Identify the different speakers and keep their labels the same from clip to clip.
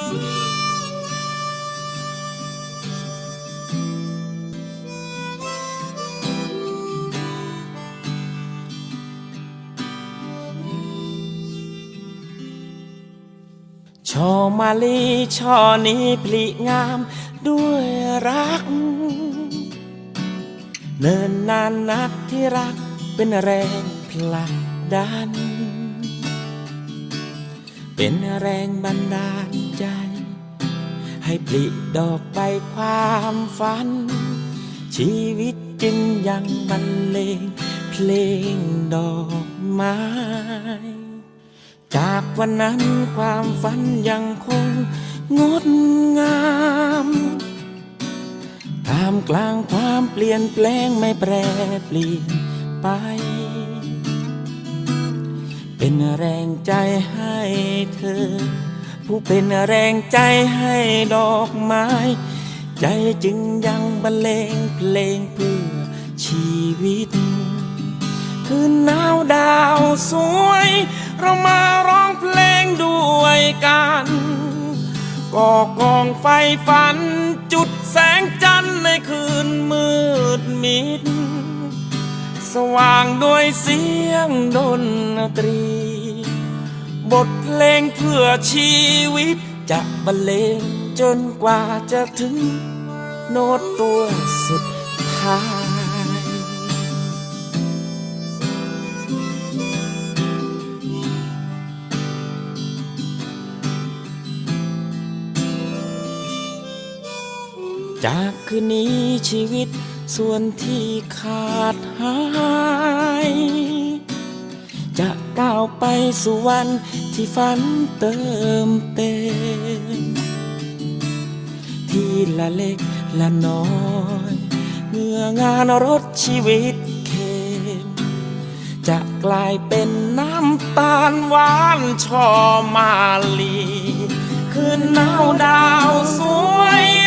Speaker 1: ช่อมาลีช่อนี้พลิงามด้วยรัก เนินนานนักที่รักเป็นแรงผลักดัน เป็นแรงบันดาลใจ ให้ปลิดอกไปความฝัน ชีวิตจึงยังบรรเลงเพลงดอกไม้ จากวันนั้นความฝันยังคงงดงามท่ามกลางความเปลี่ยนแปลงไม่แปรเปลี่ยนไป เป็นแรงใจให้เธอ ผู้เป็นแรงใจให้ดอกไม้ ใจจึงยังบรรเลงเพลงเพื่อชีวิต คืนหนาวดาวสวย เรามาร้องเพลงด้วยกันก่อกองไฟฝัน จุดแสงจันทร์ในคืนมืดมิด สว่างด้วยเสียงดนตรี บทเพลงเพื่อชีวิต จะบรรเลงจนกว่าจะถึง โน้ตตัวสุดท้ายจากคืนนี้ชีวิตส่วนที่ขาด หาย จะก้าวไปสู่วันที่ฝันเติมเต็ม ที่ละเล็กละน้อยเมื่องานรถชีวิตเค็มจะกลายเป็นน้ำตาลหวานชอมาลี คืนหนาวดาวสวย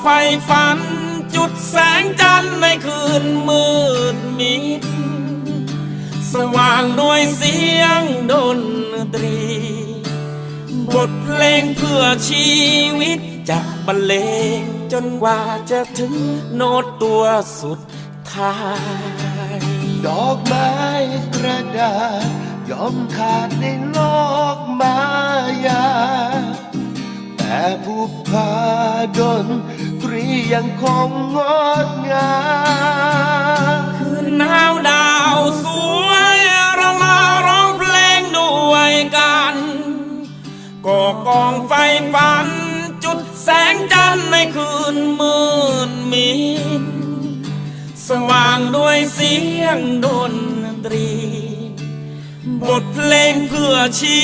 Speaker 1: ไฟฝัน จุดแสงจันทร์ในคืนมืดมิด สว่างด้วยเสียงดนตรี บทเพลงเพื่อชีวิตจะบรรเลงจนกว่าจะถึงโน้ตตัวสุดท้าย
Speaker 2: ดอกไม้กระดาษยอมขาดในโลกมายา แต่ผู้พาดน ยังคงงดงาม
Speaker 1: คืนหนาวดาวสวยเรามาร้องเพลงด้วยกันก่อกองไฟฝัน จุดแสงจันทร์ในคืนมืดมิดสว่างด้วยเสียงดนตรี บทเพลงเพื่อชี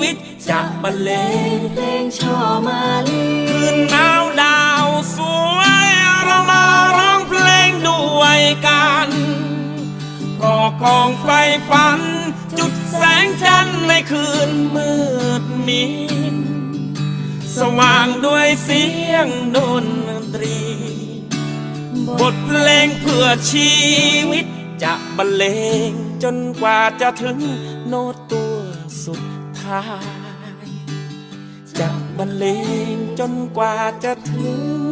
Speaker 1: วิตจะบรรเลง
Speaker 3: เพลงชอมาลี
Speaker 1: คืนหนาวดาว สวยเรามาร้องเพลงด้วยกันก่อกองไฟฝัน จุดแสงจันทร์ในคืนมืดมิดสว่างด้วยเสียงดนตรี บทเพลงเพื่อชีวิตจะบรรเลงจนกว่าจะถึงโน้ตตัวสุดท้าย จะบรรเลงจนกว่าจะถึง